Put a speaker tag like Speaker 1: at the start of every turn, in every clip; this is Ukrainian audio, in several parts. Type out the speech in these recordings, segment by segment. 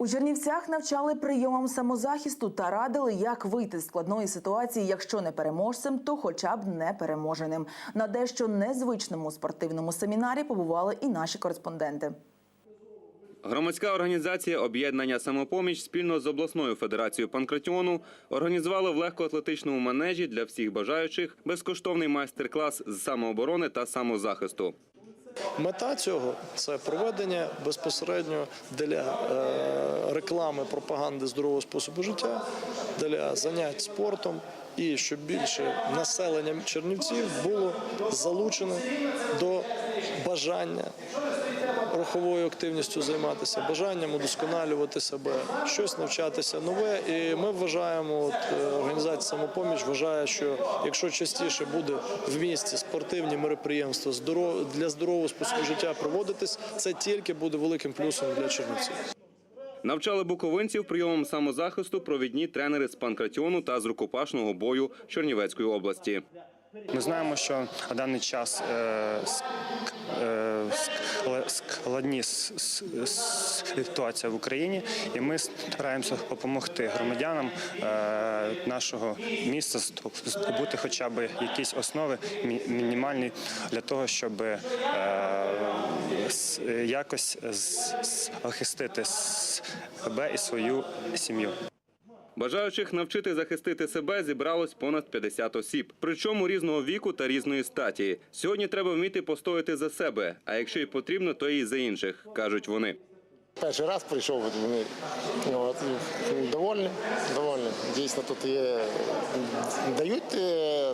Speaker 1: У Чернівцях навчали прийомам самозахисту та радили, як вийти з складної ситуації, якщо не переможцем, то хоча б не переможеним. На дещо незвичному спортивному семінарі побували і наші кореспонденти.
Speaker 2: Громадська організація Об'єднання самопоміч спільно з обласною федерацією панкратіону організували в легкоатлетичному манежі для всіх бажаючих безкоштовний майстер-клас з самооборони та самозахисту.
Speaker 3: Мета цього це проведення безпосередньо для е, реклами пропаганди здорового способу життя, для занять спортом і щоб більше населення Чернівців було залучено до бажання руховою активністю займатися, бажанням удосконалювати себе, щось навчатися нове. І ми вважаємо, от е, організація самопоміч вважає, що якщо частіше буде в місті спортивні мероприємства для здорового способу життя проводитись, це тільки буде великим плюсом для чернівців.
Speaker 2: Навчали буковинців прийомам самозахисту провідні тренери з панкратіону та з рукопашного бою Чернівецької області.
Speaker 4: Ми знаємо, що на даний час е, е, ск- складні ситуація в Україні, і ми стараємося допомогти громадянам е, нашого міста здобути хоча б якісь основи мі- мінімальні для того, щоб якось захистити себе і свою сім'ю.
Speaker 2: Бажаючих навчити захистити себе зібралось понад 50 осіб, причому різного віку та різної статі. Сьогодні треба вміти постояти за себе, а якщо й потрібно, то і за інших, кажуть вони.
Speaker 5: Перший раз прийшов вони. От, довольні, довольні. Дійсно, тут є, дають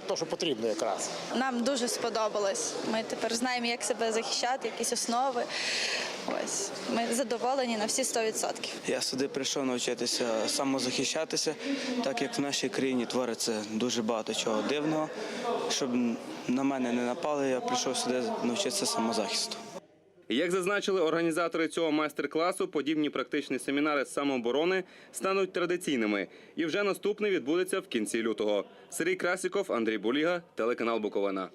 Speaker 5: те, що потрібно якраз.
Speaker 6: Нам дуже сподобалось. Ми тепер знаємо, як себе захищати, якісь основи. Ось ми задоволені на всі 100%.
Speaker 7: Я сюди прийшов навчитися самозахищатися, так як в нашій країні твориться дуже багато чого дивного. Щоб на мене не напали, я прийшов сюди навчитися самозахисту.
Speaker 2: Як зазначили організатори цього майстер-класу, подібні практичні семінари з самооборони стануть традиційними, і вже наступний відбудеться в кінці лютого. Сергій Красіков, Андрій Буліга, телеканал Буковина.